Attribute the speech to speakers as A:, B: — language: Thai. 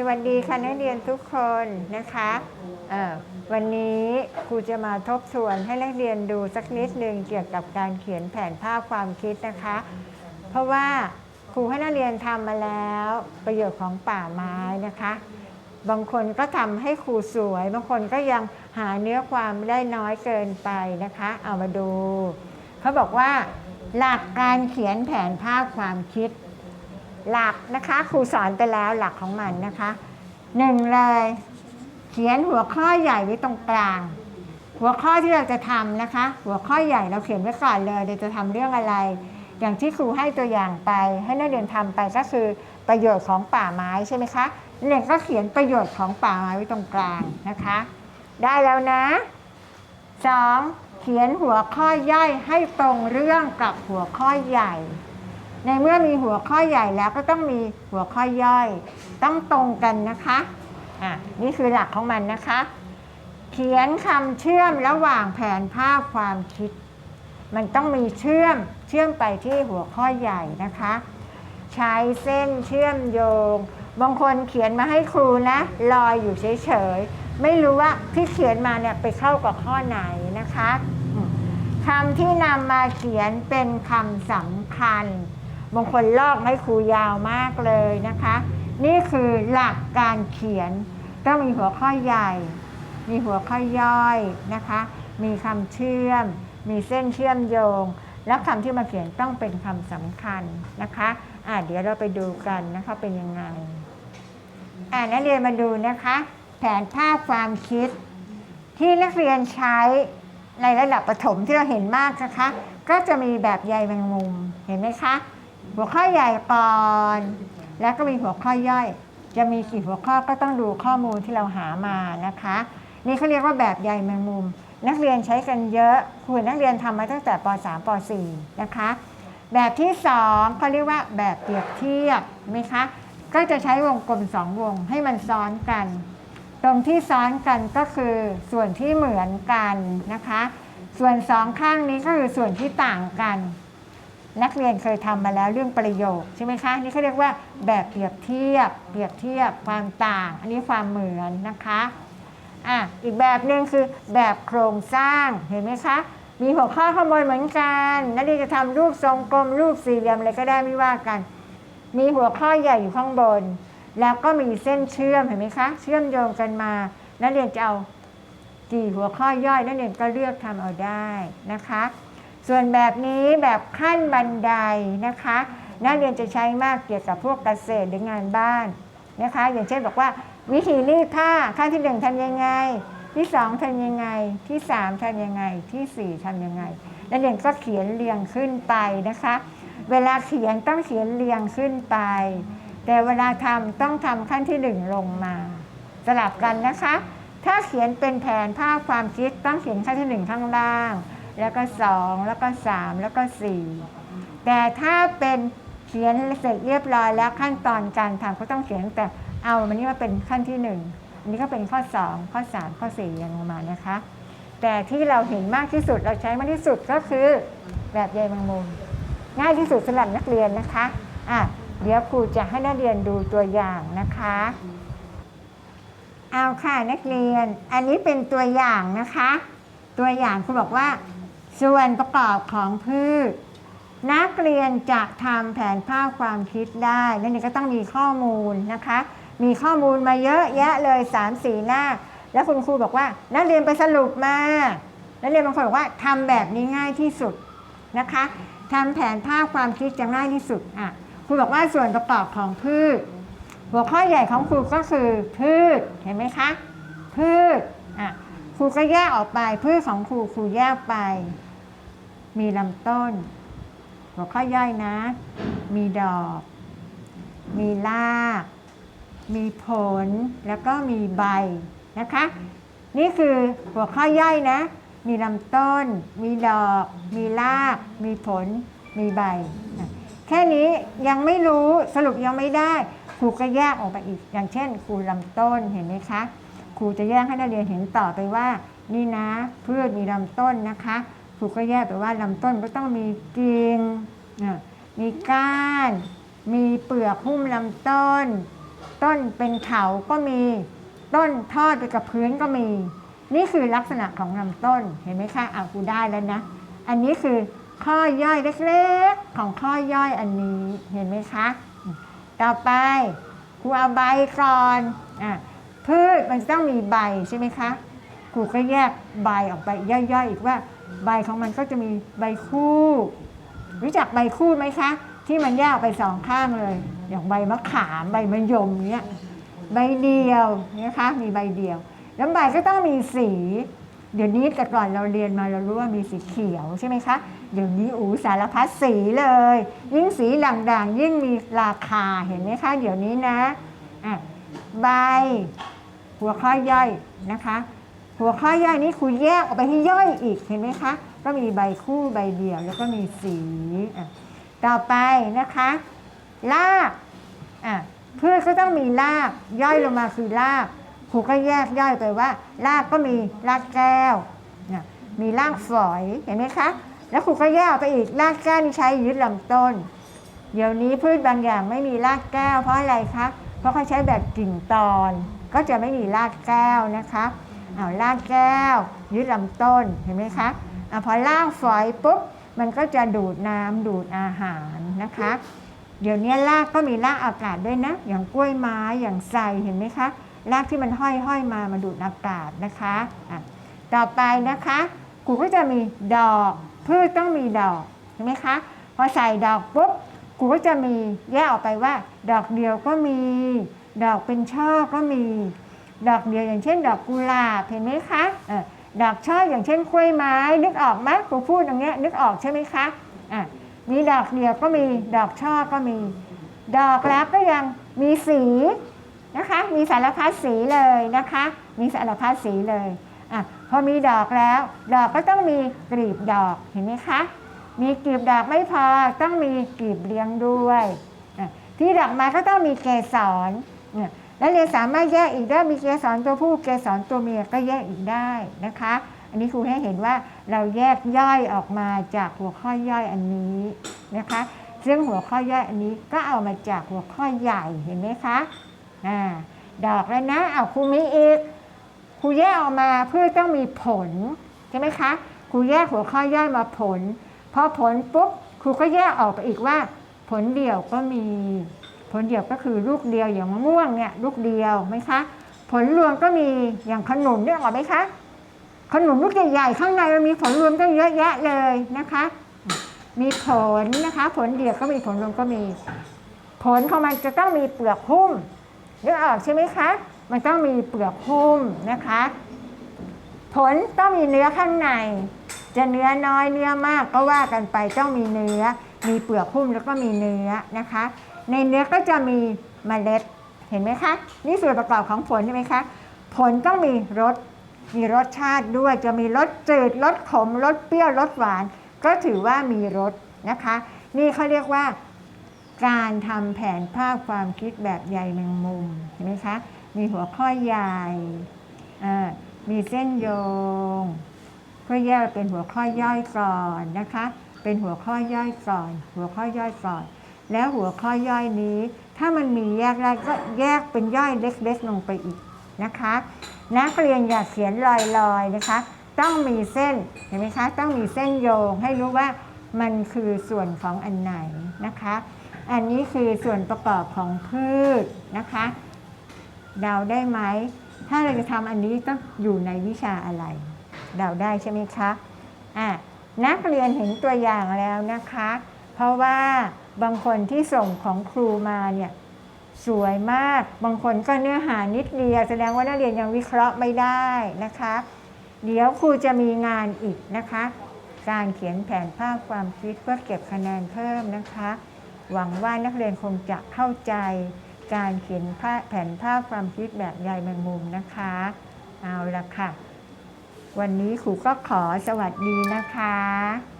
A: สวัสดีค่ะนักเรียนทุกคนนะคะวันนี้ครูจะมาทบทวนให้นักเรียนดูสักนิดหนึ่งเกี่ยวกับการเขียนแผนภาพความคิดนะคะ เพราะว่าครูให้นักเรียนทำมาแล้วประโยชน์ของป่าไม้นะคะ บางคนก็ทำให้ครูสวย บางคนก็ยังหาเนื้อความได้น้อยเกินไปนะคะ เอามาดู เขาบอกว่า หลักการเขียนแผนภาพความคิด หลักนะคะครูสอนไปแล้วหลักของมันนะคะหนึ่งเลย เขียนหัวข้อใหญ่ไว้ตรงกลาง หัวข้อที่เราจะทำนะคะ หัวข้อใหญ่เราเขียนไว้ก่อนเลยเราจะทำเรื่องอะไร อย่างที่ครูให้ตัวอย่างไป ให้นักเรียนทำไปก็คือประโยชน์ของป่าไม้ใช่ไหมคะเรียนก็เขียนประโยชน์ของป่าไม้ไว้ตรงกลางนะคะ ได้แล้วนะสองเขียนหัวข้อย่อยให้ตรงเรื่องกับหัวข้อใหญ่ ในเมื่อมีหัวข้อใหญ่แล้วก็ต้องมีหัวข้อย่อย ต้องตรงกันนะคะอะนี่คือหลักของมันนะคะ เขียนคำเชื่อมระหว่างแผนภาพความคิด มันต้องมีเชื่อมเชื่อมไปที่หัวข้อใหญ่นะคะ ใช้เส้นเชื่อมโยง บางคนเขียนมาให้ครูนะลอยอยู่เฉยๆไม่รู้ว่าที่เขียนมาเนี่ยไปเข้ากับข้อไหนนะคะคำที่นำมาเขียนเป็นคำสำคัญ บางคนลอกให้ครูยาวมากเลยนะคะ นี่คือหลักการเขียน ต้องมีหัวข้อใหญ่ มีหัวข้อย่อยนะคะ มีคำเชื่อม มีเส้นเชื่อมโยง แล้วคำที่มาเขียนต้องเป็นคำสำคัญนะคะอะเดี๋ยวเราไปดูกันนะคะเป็นยังไงอ่านักเรียนมาดูนะคะ แผนภาพความคิด ที่นักเรียนใช้ในระดับประถมที่เราเห็นมากนะคะ ก็จะมีแบบใยแมงมุมเห็นไหมคะ หัวข้อใหญ่ก่อน แล้วก็มีหัวข้อย่อย จะมีกี่หัวข้อก็ต้องดูข้อมูลที่เราหามานะคะ นี่เขาเรียกว่าแบบใยแมงมุม นักเรียนใช้กันเยอะคุณนักเรียนทำมาตั้งแต่ป .3 ป .4 นะคะ แบบที่สองเขาเรียกว่าแบบเปรียบเทียบไหมคะก็จะใช้วงกลมสองวงให้มันซ้อนกัน ตรงที่ซ้อนกันก็คือส่วนที่เหมือนกันนะคะ ส่วนสองข้างนี้ก็คือส่วนที่ต่างกัน นักเรียนเคยทำมาแล้วเรื่องประโยคใช่ไหมคะนี่เขาเรียกว่าแบบเปรียบเทียบ เปรียบเทียบความต่าง อันนี้ความเหมือนนะคะอะอีกแบบหนึ่งคือแบบโครงสร้างเห็นไหมคะมีหัวข้อข้างบนเหมือนกันนักเรียนจะทำรูปทรงกลมรูปสี่เหลี่ยมอะไรก็ได้ไม่ว่ากัน มีหัวข้อใหญ่อยู่ข้างบน แล้วก็มีเส้นเชื่อมเห็นไหมคะ เชื่อมโยงกันมานักเรียนจะเอากี่หัวข้อย่อยนักเรียนก็เลือกทำเอาได้นะคะ ส่วนแบบนี้แบบขั้นบันไดนะคะนักเรียนจะใช้มากเกี่ยวกับพวกเกษตรหรืองานบ้านนะคะ อย่างเช่นบอกว่าวิธีรีดผ้าขั้นที่หนึ่งทำยังไง ที่สองทำยังไงที่สามทำยังไงที่สี่ทำยังไงนักเรียนก็เขียนเรียงขึ้นไปนะคะ เวลาเขียนต้องเขียนเรียงขึ้นไป แต่เวลาทำต้องทำขั้นที่หนึ่งลงมา สลับกันนะคะ ถ้าเขียนเป็นแผนภาพความคิดต้องเขียนขั้นที่หนึ่งข้างล่าง แล้วก็สองแล้วก็สามแล้วก็สี่แต่ถ้าเป็นเขียนเสร็จเรียบร้อยแล้วขั้นตอนการทำก็ต้องเขียนแต่เอามันนี้มาเป็นขั้นที่หนึ่งอันนี้ก็เป็นข้อสองข้อสามข้อสี่อย่างลงมานะคะ แต่ที่เราเห็นมากที่สุดเราใช้มากที่สุดก็คือแบบใยแมงมุมง่ายที่สุดสำหรับนักเรียนนะคะอะเดี๋ยวครูจะให้นักเรียนดูตัวอย่างนะคะ เอาค่ะนักเรียน อันนี้เป็นตัวอย่างนะคะ ตัวอย่างครูบอกว่า ส่วนประกอบของพืช นักเรียนจะทำแผนภาพความคิดได้นั่นนี่ก็ต้องมีข้อมูลนะคะ มีข้อมูลมาเยอะแยะเลย3ามสี่หน้า แล้วคุณครูบอกว่า นักเรียนไปสรุปมา นักเรียนบางคนบอกว่าทำแบบนี้ง่ายที่สุดนะคะทำแผนภาพความคิดจะง่ายที่สุดอะครูบอกว่าส่วนประกอบของพืช หัวข้อใหญ่ของครูก็คือพืชเห็นไหมคะ พืชอะครูก็แยกออกไปพืชของครูครูแยกไป มีลำต้น หัวข้อย่อยนะ มีดอก มีราก มีผล แล้วก็มีใบนะคะ นี่คือหัวข้อย่อยนะ มีลำต้น มีดอก มีราก มีผล มีใบ แค่นี้ยังไม่รู้สรุปยังไม่ได้ครูก็แยกออกไปอีก อย่างเช่นครูลำต้นเห็นไหมคะครูจะแยกให้นักเรียนเห็นต่อไปว่า นี่นะพืชมีลำต้นนะคะ ครูก็แยกไปว่าลำต้นก็ต้องมีกิ่งมีก้าน มีเปลือกหุ้มลำต้น ต้นเป็นเขาก็มี ต้นทอดไปกับพื้นก็มี นี่คือลักษณะของลำต้น เห็นไหมคะอะกูได้แล้วนะ อันนี้คือข้อย่อยเล็กๆของข้อย่อยอันนี้ เห็นไหมคะ ต่อไปครูเอาใบก่อนอะพืชมันต้องมีใบใช่ไหมคะครูก็แยกใบออกไปย่อยๆอีกว่า ใบของมันก็จะมีใบคู่ รู้จักใบคู่ไหมคะ ที่มันแยกไปสองข้างเลย อย่างใบมะขามใบมะยมเนี้ยใบเดียวนะคะมีใบเดียว แล้วใบก็ต้องมีสี เดี๋ยวนี้แต่ก่อนเราเรียนมาเรารู้ว่ามีสีเขียวใช่ไหมคะเดี๋ยวนี้อูสารพัดสีเลย ยิ่งสีด่างๆ ยิ่งมีราคาเห็นไหมคะ เดี๋ยวนี้นะะใบหัวข้อย่อยนะคะ หัวข้อย่อยนี้ครูแยกออกไปให้ย่อยอีกเห็นไหมคะ ก็มีใบคู่ใบเดียวแล้วก็มีสีต่อไปนะคะรากอะพืชก็ต้องมีรากย่อยลงมาคือรากครูก็แยกย่อยไปว่ารากก็มีรากแก้วนะมีรากฝอยเห็นไหมคะ แล้วครูก็แยกไปอีกรากแก้วนี่ใช้ยึดลำต้น เดี๋ยวนี้พืชบางอย่างไม่มีรากแก้วเพราะอะไรคะเพราะเขาใช้แบบกิ่งตอน ก็จะไม่มีรากแก้วนะคะ เอารากแก้ว ยึดลำต้นเห็นไหมคะอะพอรากฝอยปุ๊บมันก็จะดูดน้ำดูดอาหารนะคะ เดี๋ยวนี้รากก็มีรากอากาศด้วยนะ อย่างกล้วยไม้อย่างไทรเห็นไหมคะรากที่มันห้อยห้อยมามาดูดอากาศนะคะะต่อไปนะคะกูก็จะมีดอกพืชต้องมีดอกเห็นไหมคะพอใส่ดอกปุ๊บกูก็จะมีแยกออกไปว่า ดอกเดียวก็มี ดอกเป็นช่อก็มี ดอกเดียวอย่างเช่น ดอกกุหลาบเห็นไหมคะออดอกช่ออย่างเช่นกล้วยไม้ นึกออกไหมครูพูดอย่างเงี้ยนึกออกใช่ไหมคะอะมีดอกเดียวก็มีดอกช่อก็มี ดอกแล้วก็ยังมีสีนะคะ มีสารพัดสีเลยนะคะ มีสารพัดสีเลยอะพอมีดอกแล้ว ดอกก็ต้องมีกลีบดอกเห็นไหมคะ มีกลีบดอกไม่พอต้องมีกลีบเลี้ยงด้วย ที่ดอกไม้ก็ต้องมีเกสรเนี่ย แล้วเรียนสามารถแยกอีกได้มีเกสรตัวผู้เกสรตัวเมียก็แยกอีกได้นะคะ อันนี้ครูให้เห็นว่าเราแยกย่อยออกมาจากหัวข้อย่อยอันนี้นะคะซึ่งหัวข้อย่อยอันนี้ก็เอามาจากหัวข้อใหญ่เห็นไหมคะอ่าดอกแล้วนะเอาครูมีอีกครูแยกออกมาเพื่อต้องมีผลใช่ไหมคะครูแยกหัวข้อย่อยมาผลพอผลปุ๊บครูก็แยกออกไปอีกว่า ผลเดี่ยวก็มี ลเดี่ยวก็คือลูกเดียวอย่างมะม่วงเนี่ยลูกเดียวไหมคะ ผลรวมก็มีอย่างขนุนเนี่ยออไหมคะขนุนลูกใหญ่ๆข้างในมันมีผลรวมตั้งเยอะแยะเลยนะคะ มีผลนะคะ ผลเดี่ยวก็มีผลรวมก็มี ผลของมันจะต้องมีเปลือกหุ้มนึกออกใช่ไหมคะ มันต้องมีเปลือกหุ้มนะคะ ผลต้องมีเนื้อข้างใน จะเนื้อน้อยเนื้อมากก็ว่ากันไปต้องมีเนื้อ มีเปลือกหุ้มแล้วก็มีเนื้อนะคะ ในเนื้อก็จะมีเมล็ดเห็นไหมคะ นี่ส่วนประกอบของผลใช่ไหมคะ ผลต้องมีรสมีรสชาติด้วยจะมีรสจืดรสขมรสเปรี้ยวรสหวาน ก็ถือว่ามีรสนะคะ นี่เขาเรียกว่า การทำแผนภาพความคิดแบบใยแมงมุมเห็นไหมคะ มีหัวข้อใหญ่มีเส้นโยง เพื่อแยกเป็นหัวข้อย่อยก่อนนะคะ เป็นหัวข้อย่อยก่อน หัวข้อย่อยก่อน แล้วหัวข้อย่อยนี้ ถ้ามันมีแยกได้ก็แยกเป็นย่อยเล็กๆลงไปอีกนะคะ นักเรียนอย่าเขียนลอยๆนะคะ ต้องมีเส้นเห็นไหมคะต้องมีเส้นโยงให้รู้ว่ามันคือส่วนของอันไหนนะคะ อันนี้คือส่วนประกอบของพืชนะคะเดาได้ไหม ถ้าเราจะทำอันนี้ต้องอยู่ในวิชาอะไร เดาได้ใช่ไหมคะอะนักเรียนเห็นตัวอย่างแล้วนะคะ เพราะว่า บางคนที่ส่งของครูมาเนี่ยสวยมาก บางคนก็เนื้อหานิดเดียว แสดงว่านักเรียนยังวิเคราะห์ไม่ได้นะคะ เดี๋ยวครูจะมีงานอีกนะคะ การเขียนแผนภาพความคิดเพื่อเก็บคะแนนเพิ่มนะคะ หวังว่านักเรียนคงจะเข้าใจ การเขียนแผนภาพความคิดแบบใยแมงมุมนะคะ เอาละค่ะ วันนี้ครูก็ขอสวัสดีนะคะ